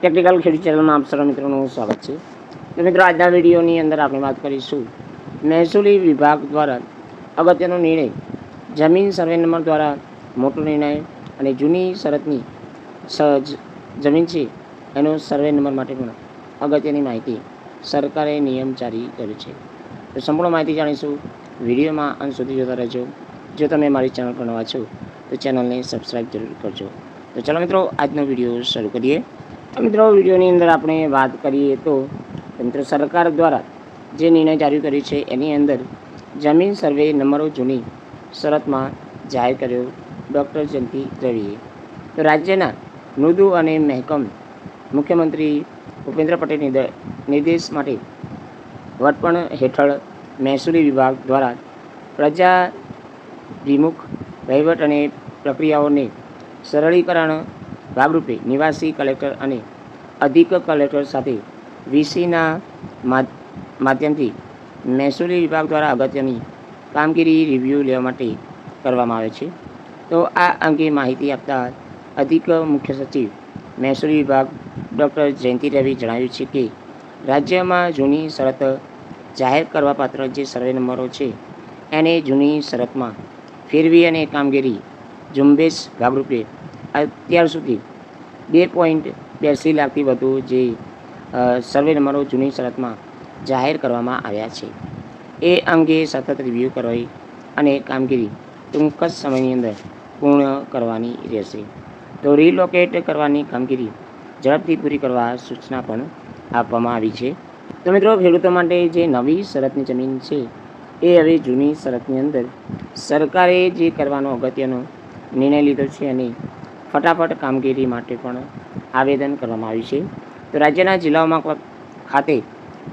Technical ખેડૂત ચેનલમાં આપ સર્વ મિત્રોનું સ્વાગત છે. મિત્રો, આજના વિડીયોની અંદર આપણે વાત કરીશું મહેસૂલી વિભાગ દ્વારા અગત્યનો નિર્ણય જમીન સર્વે નંબર દ્વારા મોટો નિર્ણય અને જૂની શરતની સહજ જમીન છે, એનો સર્વે નંબર માટે પણ અગત્યની માહિતી સરકારે નિયમ જારી કર્યો છે. તો સંપૂર્ણ માહિતી જાણીશું. વિડીયોમાં અંત સુધી જોતા રહેજો. જો તમે મારી ચેનલ પર નવા છો, તો ચેનલને સબસ્ક્રાઈબ જરૂર કરજો. તો ચાલો મિત્રો, આજનો વીડિયો શરૂ કરીએ. મિત્રો, વિડીયોની અંદર આપણે વાત કરીએ તો તંત્ર સરકાર દ્વારા જે નિર્ણય જારી કર્યો છે, એની અંદર જમીન સર્વે નંબરો જૂની શરતમાં જાહેર કર્યો ડૉક્ટર જયંતિ રવિએ. તો રાજ્યના મૃદુ અને મહેકમ મુખ્યમંત્રી ભૂપેન્દ્ર પટેલ નિર્દ- નિર્દેશ માટે વટપણ હેઠળ મહેસૂલી વિભાગ દ્વારા પ્રજા વિમુખ વહીવટ અને પ્રક્રિયાઓને સરળીકરણ ભાગરૂપે નિવાસી કલેક્ટર અને અધિક કલેક્ટર સાથે વીસીના માધ્યમથી મહેસૂલી વિભાગ દ્વારા અગત્યની કામગીરી રિવ્યૂ લેવા માટે કરવામાં આવે છે. તો આ અંગે માહિતી આપતા અધિક મુખ્ય સચિવ મહેસૂલી વિભાગ ડૉક્ટર જયંતિ રવિ જણાવ્યું છે કે રાજ્યમાં જૂની શરત જાહેર કરવાપાત્ર જે સર્વે નંબરો છે, એને જૂની શરતમાં ફેરવી અને કામગીરી ઝુંબેશ ભાગરૂપે અત્યાર સુધી બે પોઈન્ટ બ્યાસી લાખથી વધુ જે સર્વે નંબરો જૂની શરતમાં જાહેર કરવામાં આવ્યા છે. એ અંગે સતત રિવ્યૂ કરવી અને કામગીરી ટૂંક જ સમયની અંદર પૂર્ણ કરવાની રહેશે. તો રિલોકેટ કરવાની કામગીરી ઝડપથી પૂરી કરવા સૂચના પણ આપવામાં આવી છે. તો મિત્રો, ખેડૂતો માટે જે નવી શરતની જમીન છે, એ હવે જૂની શરતની અંદર સરકારે જે કરવાનો અગત્યનો નિર્ણય લીધો છે અને ફટાફટ કામગીરી માટે પણ આવેદન કરવામાં આવ્યું છે. તો રાજ્યના જિલ્લાઓમાં ખાતે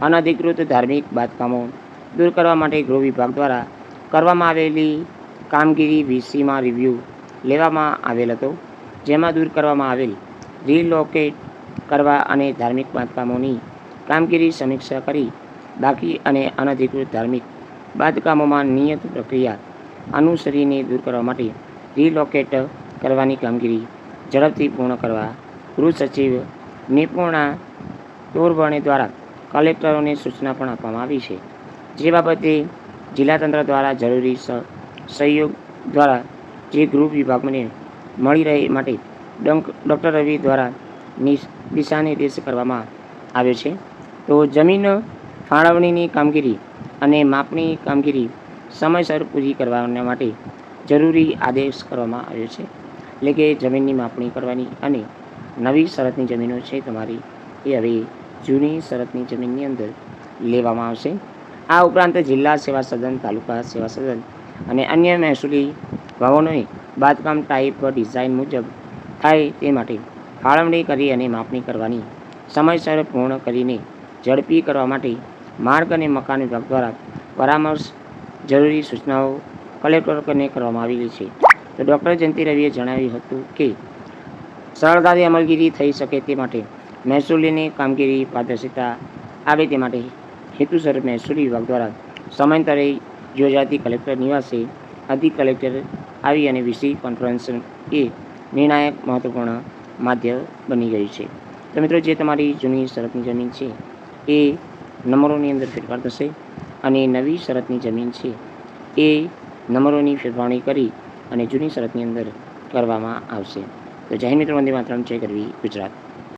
અનધિકૃત ધાર્મિક બાંધકામો દૂર કરવા માટે ગૃહ વિભાગ દ્વારા કરવામાં આવેલી કામગીરી વીસીમાં રિવ્યૂ લેવામાં આવેલ હતો. જેમાં દૂર કરવામાં આવેલ રિલોકેટ કરવા અને ધાર્મિક બાંધકામોની કામગીરી સમીક્ષા કરી બાકી અને અનધિકૃત ધાર્મિક બાંધકામોમાં નિયત પ્રક્રિયા અનુસરીને દૂર કરવા માટે રિલોકેટ કરવાની કામગીરી ઝડપથી પૂર્ણ કરવા ગૃહ સચિવ નિપુણા તોરવણે દ્વારા કલેક્ટરોને સૂચના પણ આપવામાં આવી છે. જે બાબતે જિલ્લા તંત્ર દ્વારા જરૂરી સહયોગ દ્વારા જે ગૃહ વિભાગને મળી રહે માટે ડંક- ડૉક્ટર રવિ દ્વારા દિશાનિર્દેશ કરવામાં આવ્યો છે. તો જમીન ફાળવણીની કામગીરી અને માપણી કામગીરી સમયસર પૂરી કરવાના માટે જરૂરી આદેશ કરવામાં આવ્યો છે. એટલે કે જમીનની માપણી કરવાની અને નવી શરતની જમીનો છે તમારી, એ હવે જૂની શરતની જમીનની અંદર લેવામાં આવશે. આ ઉપરાંત જિલ્લા સેવા સદન, તાલુકા સેવા સદન અને અન્ય મહેસૂલી ભવનોએ બાંધકામ ટાઈપ ડિઝાઇન મુજબ થાય તે માટે ફાળવણી કરી અને માપણી કરવાની સમયસર પૂર્ણ કરીને ઝડપી કરવા માટે માર્ગ અને મકાન વિભાગ દ્વારા પરામર્શ, જરૂરી સૂચનાઓ કલેક્ટરને કરવામાં આવેલી છે. તો ડૉક્ટર જયંતિ રવિએ જણાવ્યું હતું કે, સરળતાથી અમલગીરી થઈ શકે તે માટે મહેસૂલીની કામગીરી પારદર્શિતા આવે તે માટે હેતુસર મહેસૂલી વિભાગ દ્વારા સમયાંતરે યોજાતી કલેક્ટર નિવાસે અધિક કલેક્ટર આવી અને વીસી કોન્ફરન્સ એ નિર્ણાયક મહત્વપૂર્ણ માધ્યમ બની ગયું છે. તો મિત્રો, જે તમારી જૂની શરતની જમીન છે, એ નંબરોની અંદર ફેરફાર થશે અને નવી શરતની જમીન છે, એ નંબરોની ફેરફારણી કરી અને જૂની શરતની અંદર કરવામાં આવશે. તો જય મિત્રો વંદે માતરમ. જય ગરવી ગુજરાત.